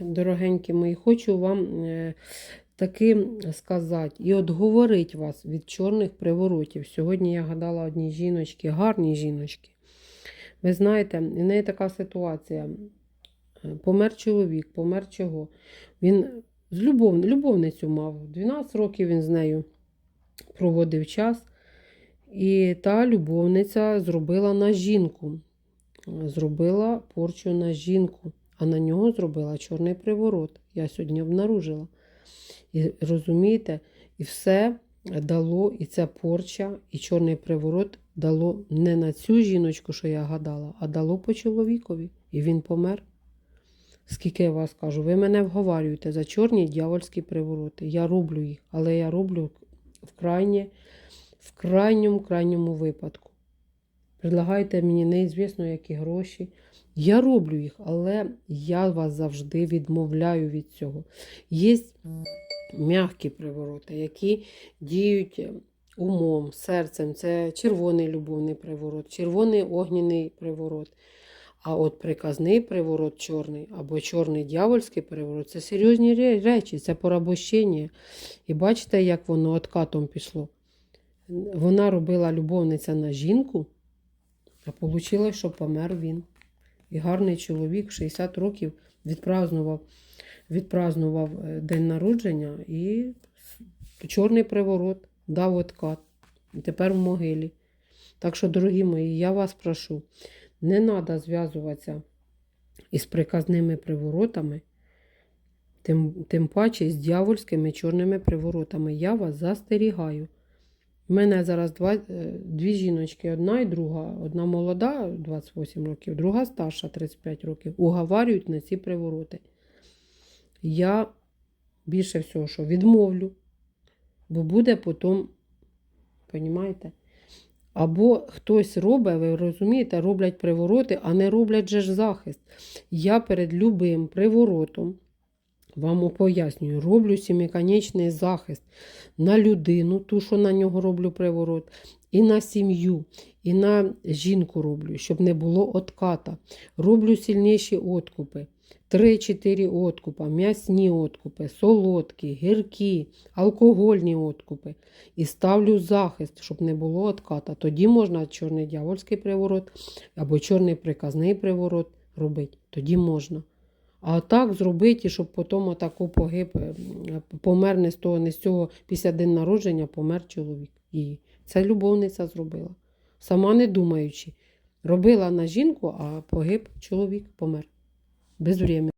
дорогенькі мої, хочу вам е, таки сказати і от говорить вас від чорних приворотів. Сьогодні я гадала одній жіночки, гарній жіночки. Ви знаєте, в неї така ситуація. Е, Помер чоловік, помер чого. Він з любов, любовницю мав. 12 років він з нею проводив час. І та любовниця зробила на жінку. Зробила порчу на жінку, а на нього зробила чорний приворот. Я сьогодні обнаружила. І розумієте, і все дало, і ця порча, і чорний приворот дало не на цю жіночку, що я гадала, а дало по чоловікові. І він помер. Скільки я вас кажу, ви мене вговарюєте за чорні дьявольські привороти. Я роблю їх, але я роблю в в крайньому крайньому випадку. Предлагайте мені неізвісно, які гроші. Я роблю їх, але я вас завжди відмовляю від цього. Є м'які привороти, які діють умом, серцем. Це червоний любовний приворот, червоний огняний приворот. А от приказний приворот чорний або чорний дьявольський приворот це серйозні речі, це порабощення. І бачите, як воно откатом пішло. Вона робила любовниця на жінку, а вийшло, що помер він. І гарний чоловік 60 років відпразнував, відпразнував е, день народження і чорний приворот дав откат. І тепер в могилі. Так що, дорогі мої, я вас прошу, не треба зв'язуватися із приказними приворотами, тим, тим паче з дьявольськими чорними приворотами. Я вас застерігаю. У мене зараз два, е, дві жіночки, одна і друга. Одна молода, 28 років, друга старша, 35 років. Уговарюють на ці привороти. Я більше всього, що відмовлю, бо буде потім, понімаєте? Або хтось робить, ви розумієте, роблять привороти, а не роблять же ж захист. Я перед любим приворотом вам пояснюю, роблю сімиконечний захист на людину, ту, що на нього роблю приворот, і на сім'ю, і на жінку роблю, щоб не було отката. Роблю сильніші откупи. 3-4 откупа, м'ясні откупи, солодкі, гіркі, алкогольні откупи. І ставлю захист, щоб не було отката. Тоді можна чорний дьявольський приворот або чорний приказний приворот робити. Тоді можна. А так зробити, щоб потім отако погиб, е, помер не з того, не з цього, після день народження помер чоловік. її. Це любовниця зробила. Сама не думаючи. Робила на жінку, а погиб чоловік помер. Безвременно.